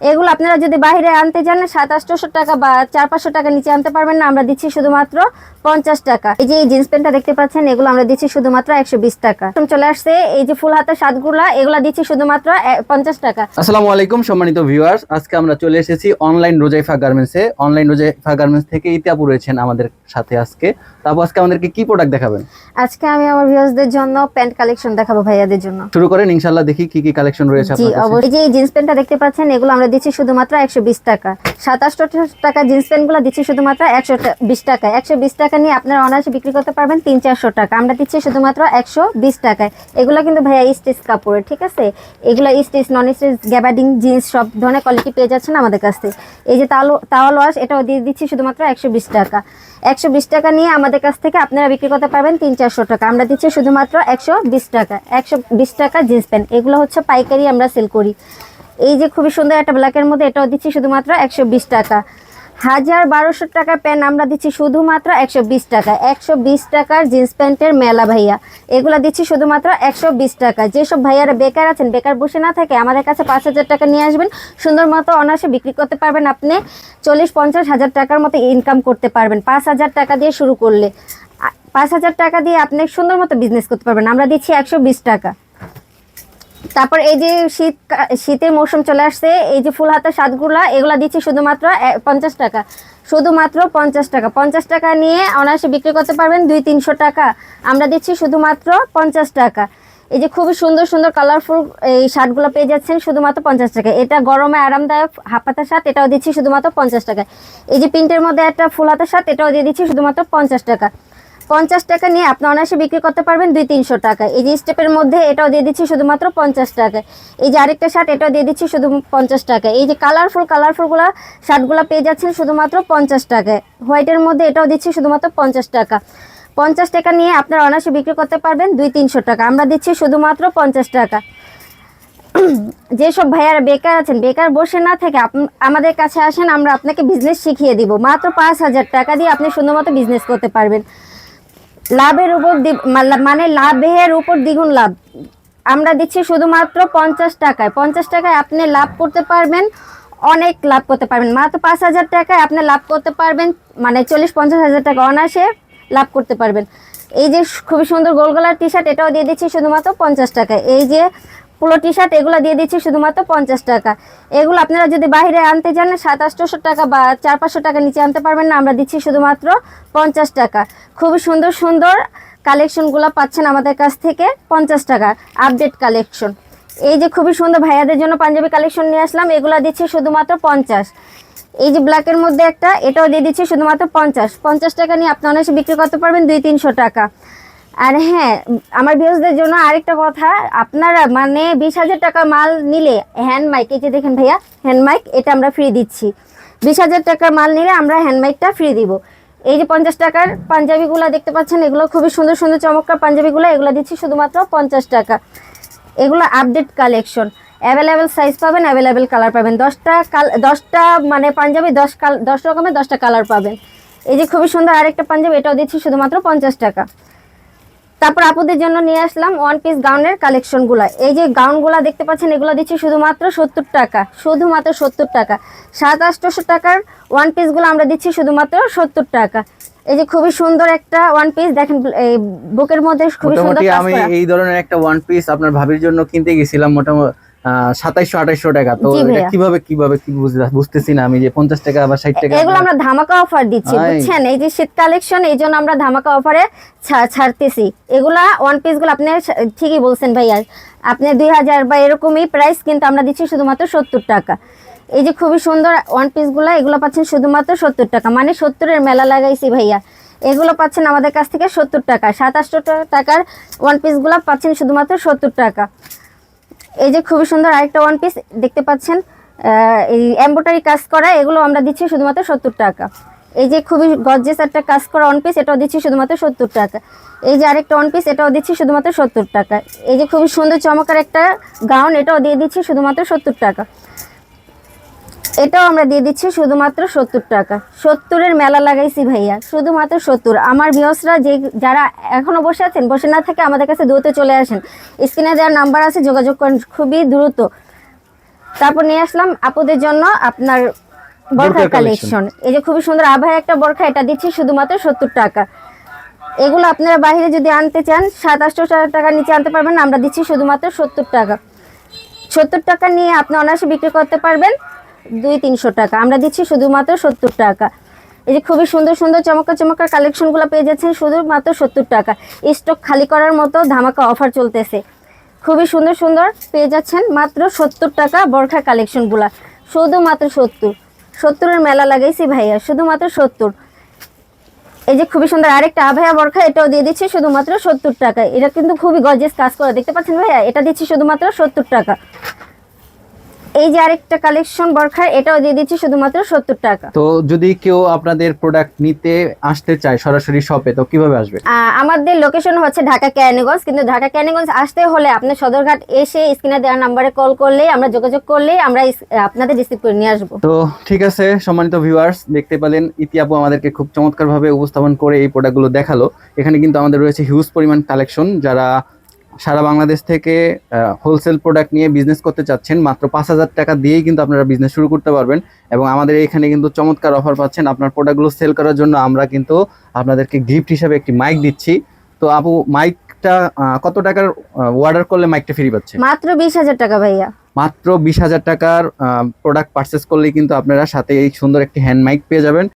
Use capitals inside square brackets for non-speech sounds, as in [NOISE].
এগুলো আপনারা যদি বাইরে আনতে যান সাত আটশোশো টাকা বা চার পাঁচশো টাকা নিচে আনতে পারবেন না আমরা দিচ্ছি শুধুমাত্র পঞ্চাশ টাকা। এই যে এই জিন্স প্যান্টটা দেখতে পাচ্ছেন এগুলো আমরা দিচ্ছি শুধুমাত্র একশো বিশ টাকা। এখন চলে আসছে এই যে ফুল হাতের সাতগুলা এগুলো দিচ্ছি শুধুমাত্র পঞ্চাশ টাকা। আসসালামু আলাইকুম সম্মানিত ভিউয়ার্স। আজকে আমরা চলে এসেছি অনলাইন রোজাইফা গার্মেন্টসে। অনলাইন রোজাইফা গার্মেন্টস থেকে ইতিহাপু রয়েছেন আমাদের সাথে আজকে। তারপর আজকে আমাদেরকে কি প্রোডাক্ট দেখাবেন? আজকে আমি আমার ভিউয়ার্সদের জন্য প্যান্ট কালেকশন দেখাবো ভাইয়াদের জন্য। শুরু করেন ইনশাল্লাহ দেখি কি কি কালেকশন রয়েছে এই যে এই জিন্স প্যান্টটা দেখতে পাচ্ছেন এগুলো আমরা দিচ্ছি শুধুমাত্র একশো বিশ টাকা। সাতাশশো টাকা জিন্স প্যান্টগুলো দিচ্ছি শুধুমাত্র একশো বিশ টাকা একশো বিশ টাকা নিয়ে আপনারা অনায়াসে বিক্রি করতে পারবেন তিন চারশো টাকা। আমরা দিচ্ছি শুধুমাত্র একশো বিশ টাকায়। এগুলো কিন্তু ভাইয়া স্টিচ কাপড়ের, ঠিক আছে? এগুলো stitch non stitch gabardine jeans সব ধরনের কোয়ালিটি পেয়ে যাচ্ছেন আমাদের কাছ থেকে। এই যে তালো তাওয়াল ওয়াশ এটাও দিয়ে দিচ্ছি শুধুমাত্র একশো বিশ টাকা। একশো বিশ টাকা নিয়ে আমাদের কাছ থেকে আপনারা বিক্রি করতে পারবেন তিন চারশো টাকা। আমরা দিচ্ছি শুধুমাত্র একশো বিশ টাকা। একশো বিশ টাকা জিন্স প্যান্ট। এগুলো হচ্ছে পাইকারি আমরা সেল করি। এই যে খুবই সুন্দর একটা ব্ল্যাকের মধ্যে এটাও দিচ্ছি শুধুমাত্র একশো বিশ টাকা। হাজার বারোশো টাকার প্যান্ট আমরা দিচ্ছি শুধুমাত্র একশো বিশ টাকা। একশো বিশ টাকার জিন্স প্যান্টের মেলা ভাইয়া। এগুলো দিচ্ছি শুধুমাত্র একশো বিশ টাকা। যেসব ভাইয়ারা বেকার আছেন, বেকার বসে না থাকে আমাদের কাছে পাঁচ হাজার টাকা নিয়ে আসবেন। সুন্দর মতো অনায়াসে বিক্রি করতে পারবেন আপনি চল্লিশ পঞ্চাশ হাজার টাকার মতো ইনকাম করতে পারবেন। পাঁচ হাজার টাকা দিয়ে শুরু করলে। পাঁচ হাজার টাকা দিয়ে আপনি সুন্দর মতো বিজনেস করতে পারবেন। আমরা দিচ্ছি একশো বিশ টাকা। তারপর এই যে শীত শীতের মৌসুম চলে আসছে, এই যে ফুল হাতের সাতগুলা এগুলা দিচ্ছি শুধুমাত্র পঞ্চাশ টাকা। শুধুমাত্র পঞ্চাশ টাকা। পঞ্চাশ টাকা নিয়ে অনায়াসে বিক্রি করতে পারবেন দুই তিনশো টাকা। আমরা দিচ্ছি শুধুমাত্র পঞ্চাশ টাকা। এই যে খুবই সুন্দর সুন্দর কালারফুল এই শার্টগুলো পেয়ে যাচ্ছেন শুধুমাত্র পঞ্চাশ টাকা। এটা গরমে আরামদায়ক হাফাতার শার্ট এটাও দিচ্ছি শুধুমাত্র পঞ্চাশ টাকা। এই যে প্রিন্টের মধ্যে একটা ফুল হাতা শার্ট এটাও দিয়ে দিচ্ছি শুধুমাত্র পঞ্চাশ টাকা। পঞ্চাশ টাকা নিয়ে আপনি অনায়াসে বিক্রি করতে পারবেন দুই তিনশো টাকা। এই যে স্টেপের মধ্যে এটাও দিয়ে দিচ্ছি শুধুমাত্র পঞ্চাশ টাকা। এই যে আরেকটা শার্ট এটাও দিয়ে দিচ্ছি শুধু পঞ্চাশ টাকা। এই যে কালারফুল কালারফুলগুলো শার্টগুলো পেয়ে যাচ্ছেন শুধুমাত্র পঞ্চাশ টাকায় হোয়াইটের মধ্যে এটাও দিচ্ছি শুধুমাত্র পঞ্চাশ টাকা। পঞ্চাশ টাকা নিয়ে আপনারা অনায়াসে বিক্রি করতে পারবেন দুই তিনশো টাকা। আমরা দিচ্ছি শুধুমাত্র পঞ্চাশ টাকা। [CLEARS THROAT] যেসব ভাইয়ারা বেকার আছেন, বেকার বসে না থেকে আমাদের কাছে আসেন, আমরা আপনাকে বিজনেস শিখিয়ে দিব। মাত্র পাঁচ হাজার টাকা দিয়ে আপনি সুন্দরমতো বিজনেস করতে পারবেন। লাভের উপর মানে লাভের উপর দ্বিগুণ লাভ। আমরা দিচ্ছি শুধুমাত্র পঞ্চাশ টাকায়। পঞ্চাশ টাকায় আপনি লাভ করতে পারবেন, অনেক লাভ করতে পারবেন। মাত্র পাঁচ হাজার টাকায় আপনি লাভ করতে পারবেন মানে চল্লিশ পঞ্চাশ হাজার টাকা অনায়াসে লাভ করতে পারবেন। এই যে খুবই সুন্দর গোল গলার টি শার্ট এটাও দিয়ে দিচ্ছি শুধুমাত্র পঞ্চাশ টাকায়। এই যে পুলো টি শার্ট এগুলো দিয়ে দিচ্ছি শুধুমাত্র পঞ্চাশ টাকা। এগুলো আপনারা যদি বাইরে আনতে যান সাত আটশোশো টাকা বা চার পাঁচশো টাকা নিচে আনতে পারবেন না, আমরা দিচ্ছি শুধুমাত্র পঞ্চাশ টাকা। খুবই সুন্দর সুন্দর কালেকশনগুলো পাচ্ছেন আমাদের কাছ থেকে পঞ্চাশ টাকা আপডেট কালেকশন এই যে খুবই সুন্দর ভাইয়াদের জন্য পাঞ্জাবি কালেকশন নিয়ে আসলাম, এগুলো দিচ্ছি শুধুমাত্র পঞ্চাশ। এই যে ব্ল্যাকের মধ্যে একটা, এটাও দিয়ে দিচ্ছি শুধুমাত্র পঞ্চাশ। পঞ্চাশ টাকা নিয়ে আপনি অনায়াসে বিক্রি করতে পারবেন দুই তিনশো টাকা। আর হ্যাঁ আমার ভিউজদের জন্য আরেকটা কথা, আপনারা মানে বিশ হাজার টাকা মাল নিলে হ্যান্ড মাইক এই যে দেখেন ভাইয়া হ্যান্ড মাইক এটা আমরা ফ্রি দিচ্ছি। বিশ হাজার টাকার মাল নিলে আমরা হ্যান্ড মাইকটা ফ্রি দিব। এই যে পঞ্চাশ টাকার পাঞ্জাবিগুলো দেখতে পাচ্ছেন, এগুলো খুবই সুন্দর সুন্দর চমৎকার পাঞ্জাবিগুলো, এগুলো দিচ্ছি শুধুমাত্র পঞ্চাশ টাকা। এগুলো আপডেট কালেকশন অ্যাভেলেবেল সাইজ পাবেন অ্যাভেলেবেল কালার পাবেন। দশটা কাল, দশটা মানে পাঞ্জাবি দশ কাল, দশ রকমের দশটা কালার পাবেন। এই যে খুবই সুন্দর আরেকটা পাঞ্জাবি, এটাও দিচ্ছি শুধুমাত্র পঞ্চাশ টাকা। তারপর আপুদের জন্য নিয়ে আসলাম ওয়ান পিস গাউনের কালেকশনগুলো এই যে গাউনগুলো দেখতে পাচ্ছেন এগুলো দিচ্ছি শুধুমাত্র সত্তর টাকা শুধুমাত্র সত্তর টাকা। সাত আটশোশো টাকার ওয়ান পিসগুলো আমরা দিচ্ছি শুধুমাত্র সত্তর টাকা। এই যে খুবই সুন্দর একটা ওয়ান পিস দেখেন এই বুকের মধ্যে খুবই সুন্দর আমি এই ধরনের একটা ওয়ান পিস আপনার ভাবির জন্য কিনতে গেছিলাম মোটামুটি সাতাইশশো আঠাইশশো টাকা। তো। কীভাবে কীভাবে কি বুঝতেছি না। আমি যে পঞ্চাশ টাকা বা ষাট টাকা এগুলো আমরা ধামাকা অফার দিচ্ছি। বুঝছেন? এই যে শীত কালেকশন এই জন্য আমরা ধামাকা অফারে ছাড়তেছি। এগুলা ওয়ান পিসগুলো আপনি ঠিকই বলছেন ভাইয়া। আপনি দুই হাজার বা এরকমই প্রাইস কিন্তু আমরা দিচ্ছি শুধুমাত্র সত্তর টাকা। এই যে খুবই সুন্দর ওয়ান পিসগুলা এগুলো পাচ্ছেন শুধুমাত্র সত্তর টাকা। মানে সত্তরের মেলা লাগাইছি ভাইয়া। এগুলো পাচ্ছেন আমাদের কাছ থেকে সত্তর টাকা। সাতাশশো টাকার ওয়ান পিসগুলা পাচ্ছেন শুধুমাত্র সত্তর টাকা। এই যে খুবই সুন্দর আরেকটা ওয়ান পিস দেখতে পাচ্ছেন এই এম্বোটারি কাজ করা, এগুলো আমরা দিচ্ছি শুধুমাত্র সত্তর টাকা। এই যে খুবই গর্জেস একটা কাজ করা ওয়ান পিস এটাও দিচ্ছি শুধুমাত্র সত্তর টাকা। এই যে আরেকটা ওয়ান পিস এটাও দিচ্ছি শুধুমাত্র সত্তর টাকা। এই যে খুবই সুন্দর চমৎকার একটা গাউন এটাও দিয়ে দিচ্ছি শুধুমাত্র সত্তর টাকা। এটাও আমরা দিয়ে দিচ্ছি শুধুমাত্র সত্তর টাকা। সত্তরের মেলা লাগাইছি ভাইয়া শুধুমাত্র সত্তর। আমার ভিউসরা যে যারা এখনও বসে আছেন বসে না থাকে আমাদের কাছে দ্রুত চলে আসেন। স্ক্রিনে দেওয়ার নাম্বার আছে যোগাযোগ করেন খুবই দ্রুত। তারপর নিয়ে আসলাম আপুদের জন্য আপনার বোরখার কালেকশন এই যে খুবই সুন্দর আভায় একটা বরখা এটা দিচ্ছি শুধুমাত্র সত্তর টাকা। এগুলো আপনারা বাইরে যদি আনতে চান সাত আটশো টাকার নিচে আনতে পারবেন আমরা দিচ্ছি শুধুমাত্র সত্তর টাকা। সত্তর টাকা নিয়ে আপনি অনায়াসে বিক্রি করতে পারবেন। দুই তিনশো টাকা। আমরা দিচ্ছি শুধুমাত্র সত্তর টাকা। এই যে খুবই সুন্দর সুন্দর, চমৎকার চমৎকার কালেকশনগুলো পেয়ে যাচ্ছেন শুধুমাত্র সত্তর টাকা। স্টক খালি করার মতো ধামাকা অফার চলতেছে। খুবই সুন্দর সুন্দর পেয়ে যাচ্ছেন মাত্র সত্তর টাকা বরখা কালেকশনগুলা শুধুমাত্র সত্তর। সত্তরের মেলা লাগাইছি ভাইয়া, শুধুমাত্র সত্তর। এই যে খুবই সুন্দর আরেকটা আভায়া বরখা, এটাও দিয়ে দিচ্ছি শুধুমাত্র সত্তর টাকা। এটা কিন্তু খুবই গজেস কাজ করে। দেখতে পাচ্ছেন ভাইয়া? এটা দিচ্ছি শুধুমাত্র সত্তর টাকা। এই যে আরেকটা কালেকশন বরখার এটাও দিয়ে দিচ্ছি শুধুমাত্র সত্তর টাকা। তো যদি কেউ আপনাদের প্রোডাক্ট নিতে আসতে চায় সরাসরি শপে তো কীভাবে আসবে? আমাদের লোকেশন হচ্ছে ঢাকা ক্যানিগঞ্জ কিন্তু ঢাকা ক্যানিগঞ্জ আসতে হলে আপনি সদরঘাট এসে স্ক্রিনে দেওয়া নাম্বারে কল করলেই আমরা যোগাযোগ করলেই আমরা আপনাদের রিসিভ করে নিয়ে আসব। তো ঠিক আছে সম্মানিত ভিউয়ার্স দেখতে পেলেন ইতিহাপু আমাদেরকে খুব চমৎকারভাবে উপস্থাপন করে এই প্রোডাক্টগুলো দেখাল। এখানে কিন্তু আমাদের রয়েছে হিউজ পরিমাণ কালেকশন যারা সারা বাংলাদেশ থেকে হোলসেল প্রোডাক্ট নিয়ে বিজনেস করতে চাচ্ছেন মাত্র পাঁচ হাজার টাকা দিয়েই কিন্তু আপনারা বিজনেস শুরু করতে পারবেন। এবং আমাদের এখানে কিন্তু চমৎকার অফার পাচ্ছেন। আপনার প্রোডাক্টগুলো সেল করার জন্য আমরা কিন্তু আপনাদেরকে গিফট হিসাবে একটি মাইক দিচ্ছি। তো আপু মাইকটা কত টাকার অর্ডার করলে মাইকটা ফ্রি পাচ্ছে? মাত্র বিশ হাজার টাকা ভাইয়া। মাত্র বিশ হাজার টাকার প্রোডাক্ট পারচেস করলেই কিন্তু আপনারা সাথে এই সুন্দর একটি হ্যান্ড মাইক পেয়ে যাবেন।